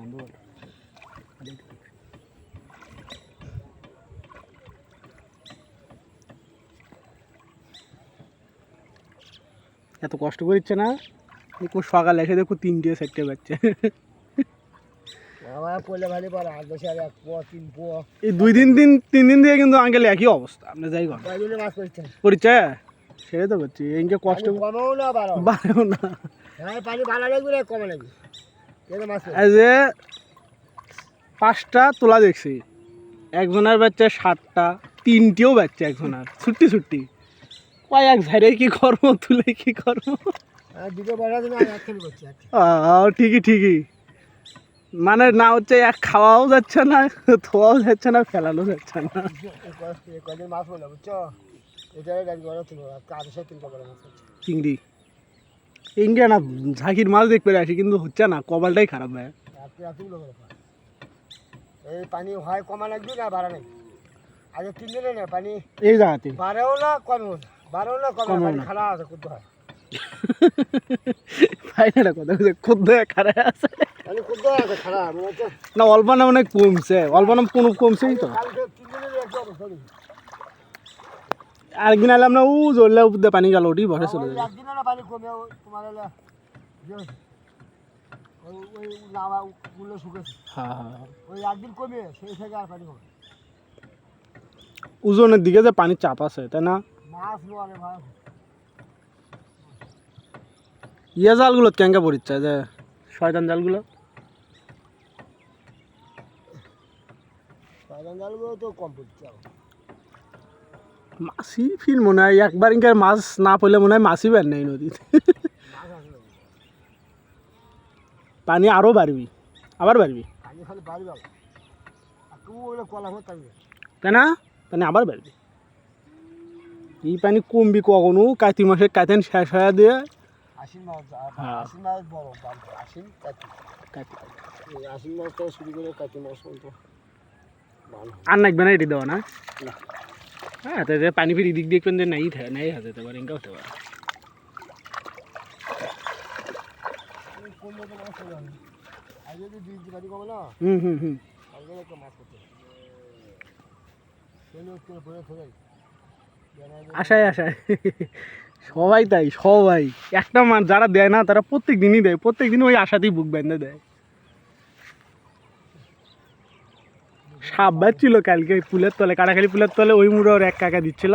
বন্ধ করে এত কষ্ট করিচ্ছে না? দেখো সকালে এসে দেখো তিনটে চারটে বাচ্চা এই দুই দিন তিন তিন দিন দিয়ে কিন্তু আঙ্কেল একই অবস্থা। আপনি যাই করেন। পরিচয় সেটাই তো করছি। এনকে কষ্ট না বাড়াও না। হ্যাঁ পানি ভালো লাগবে কমে লাগবে। করছে? এই যে পাঁচটা তোলা দেখছি। একজনের বাচ্চা ষাটটা তিনটেও বাচ্চা একজনের। ছুট্টি ছুট্টি। কয় এক ঝাড়ে কি কর্ম তুলে কি কর্ম হ্যাঁ ঠিকই ঠিকই। মানে না হচ্ছে এক খাওয়াও যাচ্ছে না ধোয়াও যাচ্ছে না ফেলানো যাচ্ছে না। চিংড়ি। ইঙ্গে না ঝাঁকির মাছ দেখতে আসি কিন্তু হচ্ছে না কপালটাই খারাপ ভাই। এই পানি হয় কমা লাগবে না বাড়া নাই আগে তিন দিনে না পানি এই জায়গাতে। বাড়েও না কমেও না? বাড়েও না কমেও না খারাপ আছে করতে হয়। না অল্প না অনেক কমছে অল্প না কোনো কমছেই তো কালকে তিন দিনের একটু অবস্থা নেই আরেকদিন এলাম না ও জ্বললে উপর পানি গেল ওটি বসে চলে যাবে শুকেছে হ্যাঁ হ্যাঁ হ্যাঁ। ওজনের দিকে যে পানির চাপ আছে তাই না? ইয়ে জালগুলো কেঙ্কা পড়িচ্ছে যে শয়তান জালগুলো? সাধারণ জালগুলো তো কম পড়ছে। মাছই ফিল মনে হয় একবার ইনকার মাছ না পড়লে মনে হয় মাছই বের নেই নদীতে। পানি আরও বাড়বি আবার বাড়বি। পানি খালি বাড়ি যাবে আর তবু ওগুলো কলা হতে থাকবে। তাই না পানি আবার বাড়বি। এই পানি কমবি কখনো কার্তিক মাসে কাতেন শেষ হয়ে দিয়ে। আশ্বিন হ্যাঁ। আশ্বিন মাছ বড় আশ্বিন কাতি। কার্তিক আশ্বিন মাছ থেকে শুরু করে কাতি মাছ পর্যন্ত। আর নাকবে না এটি দেওয়া না। হ্যাঁ তাই পানি ফিরি দিক দিয়ে কিন্তু নাই সেই লোক করে পড়ে ফেলে আশায় আশায়। সবাই তাই, সবাই। একটা মাছ যারা দেয় না, তারা প্রত্যেক দিনই দেয়, প্রত্যেক দিন ওই আশাতেই বুক বেঁধে দেয়। সাপ বাজছিল কালকে পুলের তলে কাটাখালি পুলের তলে ওই মুড়ে ওর এক কাকা দিচ্ছিল।